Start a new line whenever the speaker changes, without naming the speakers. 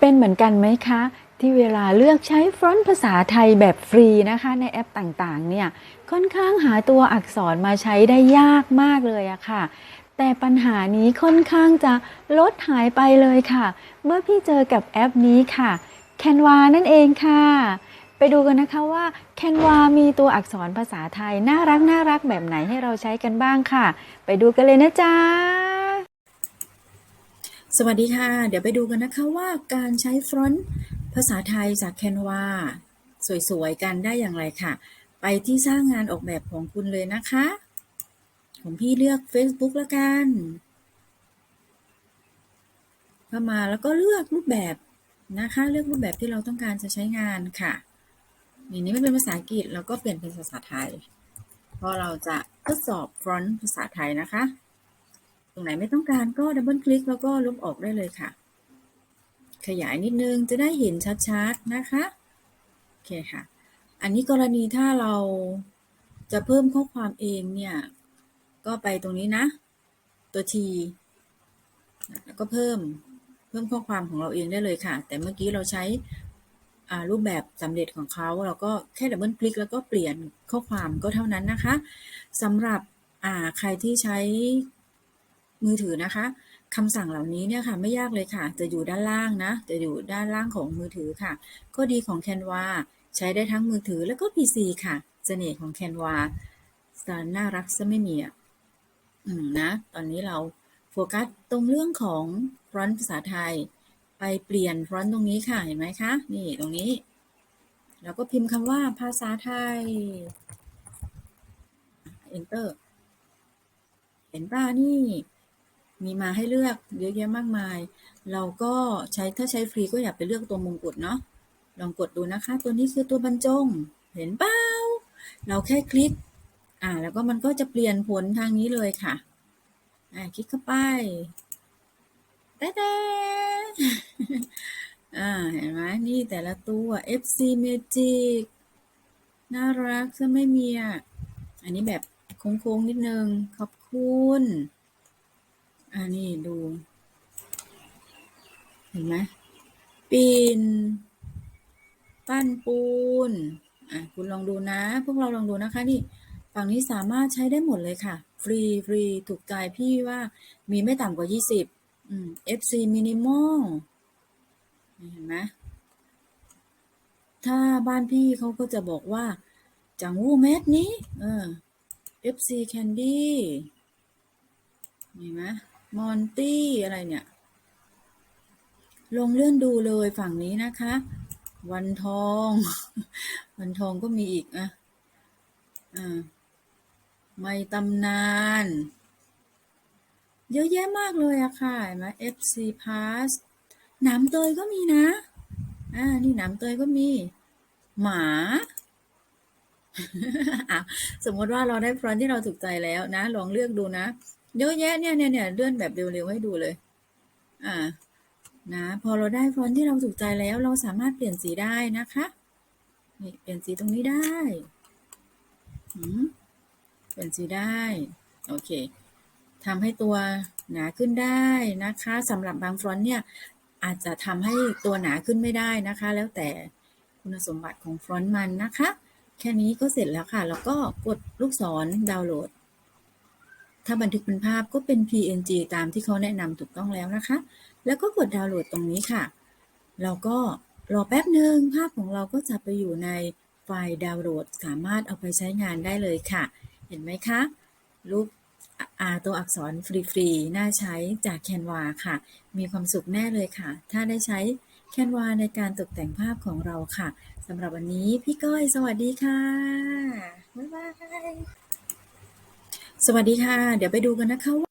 เป็นเหมือนกันไหมคะ ที่เวลาเลือกใช้ฟรอนต์ภาษาไทยแบบฟรีนะคะ ในแอปต่างๆ เนี่ยค่อนข้างหาตัวอักษรมาใช้ได้ยากมากเลยอะค่ะ แต่ปัญหานี้ค่อนข้างจะลดหายไปเลยค่ะ เมื่อพี่เจอกับแอปนี้ค่ะ Canva นั่นเองค่ะไปดูกันนะคะว่า Canva มีตัวอักษรภาษาไทย น่ารักน่ารักแบบไหนให้เราใช้กันบ้างค่ะ ไปดูกันเลยนะจ๊ะ
สวัสดีค่ะ เดี๋ยวไปดูกันนะคะว่าการใช้ฟรอนต์ภาษาไทยจาก Canva สวยๆ กันได้อย่างไรค่ะ ไปที่สร้างงานออกแบบของคุณเลยนะคะของพี่เลือก Facebook แล้วกันเข้ามาแล้วก็เลือกรูปแบบนะคะ เลือกรูปแบบที่เราต้องการจะใช้งานค่ะอย่างนี้ไม่เป็นภาษาอังกฤษเราก็เปลี่ยนเป็นภาษาไทย เพราะเราจะทดสอบฟรอนต์ภาษาไทยนะคะ รงไหนไม่ต้องการก็ดับเบิลคลิกแล้วก็ลบออกได้เลยค่ะ ขยายนิดนึงจะได้เห็นชัดๆนะคะ โอเคค่ะ อันนี้กรณีถ้าเราจะเพิ่มข้อความเองเนี่ย ก็ไปตรงนี้นะ ตัว T แล้วก็เพิ่มเพิ่มข้อความของเราเองได้เลยค่ะ แต่เมื่อกี้เราใช้รูปแบบสำเร็จของเขาเราก็แค่ดับเบิลคลิกแล้วก็เปลี่ยนข้อความก็เท่านั้นนะคะสำหรับใครที่ใช้ มือถือนะคะคำสั่งเหล่านี้เนี่ยค่ะไม่ยากเลยค่ะ จะอยู่ด้านล่างนะ จะอยู่ด้านล่างของมือถือค่ะก็ดีของ Canva ใช้ได้ทั้งมือถือแล้วก็ PC ค่ะเสน่ห์ของ Canva สารน่ารักซะไม่มีอะอนะ ตอนนี้เราโฟกัสตรงเรื่องของฟรอนต์ภาษาไทย ไปเปลี่ยนฟรอนต์ตรงนี้ค่ะเห็นไหมคะ นี่ตรงนี้แล้วก็พิมพ์คำว่าภาษาไทย enter เห็นป่ะนี่ มีมาให้เลือกเยอะแยะมากมาย เราก็ใช้ถ้าใช้ฟรีก็อย่าไปเลือกตัวมงกุฎเนาะ ลองกดดูนะคะ ตัวนี้คือตัวบรรจง เห็นเปล่า เราแค่คลิก อ่า แล้วก็มันก็จะเปลี่ยนผลทางนี้เลยค่ะ อ่า คลิกเข้าไปแต๊ะอ่า เห็นไหมนี่แต่ละตัว FC Magic น่ารักซะไม่มีอะ อันนี้แบบโค้งๆนิดนึง ขอบคุณ อันนี้ดู เห็นไหมปีน ปั้นปูน อะคุณลองดูนะ พวกเราลองดูนะคะนี่ฝั่งนี้สามารถใช้ได้หมดเลยค่ะ ฟรีฟรีถูกใจพี่ว่ามีไม่ต่ำกว่า 20อืม FC minimal เห็นไหมถ้าบ้านพี่เขาก็จะบอกว่า จังวูเม็ดนี้ เออ FC Candy เห็นไหม มอนตี้อะไรเนี่ย ลงเลื่อนดูเลยฝั่งนี้นะคะ วันทอง วันทองก็มีอีกอะอ่าไม่ตำนาน เยอะแยะมากเลยอะค่ะเห็นไหม FC Pass หนามเตยก็มีนะ อ่า นี่หนามเตยก็มี หมาสมมติว่าเราได้ฟรอนที่เราถูกใจแล้วนะ ลองเลือกดูนะ เยอะแยะเนี่ยเนี่ยเนี่ยเลื่อนแบบเร็วๆให้ดูเลย อ่า นะ พอเราได้ฟอนต์ที่เราถูกใจแล้ว เราสามารถเปลี่ยนสีได้นะคะ นี่เปลี่ยนสีตรงนี้ได้เปลี่ยนสีได้ โอเคทำให้ตัวหนาขึ้นได้นะคะสำหรับบางฟอนต์เนี่ยอาจจะทำให้ตัวหนาขึ้นไม่ได้นะคะ แล้วแต่คุณสมบัติของฟอนต์มันนะคะ แค่นี้ก็เสร็จแล้วค่ะ แล้วก็กดลูกศรดาวน์โหลด ถ้าบันทึกเป็นภาพก็เป็น PNG ตามที่เขาแนะนำถูกต้องแล้วนะคะ แล้วก็กดดาวน์โหลดตรงนี้ค่ะ เราก็รอแป๊บหนึ่งภาพของเราก็จะไปอยู่ในไฟล์ดาวน์โหลด สามารถเอาไปใช้งานได้เลยค่ะ เห็นไหมคะรูปอาตัวอักษรฟรีๆ น่าใช้จาก Canva ค่ะ มีความสุขแน่เลยค่ะ ถ้าได้ใช้ Canva ในการตกแต่งภาพของเราค่ะสำหรับวันนี้พี่ก้อย สวัสดีค่ะ บ๊ายบาย สวัสดีค่ะ เดี๋ยวไปดูกันนะคะ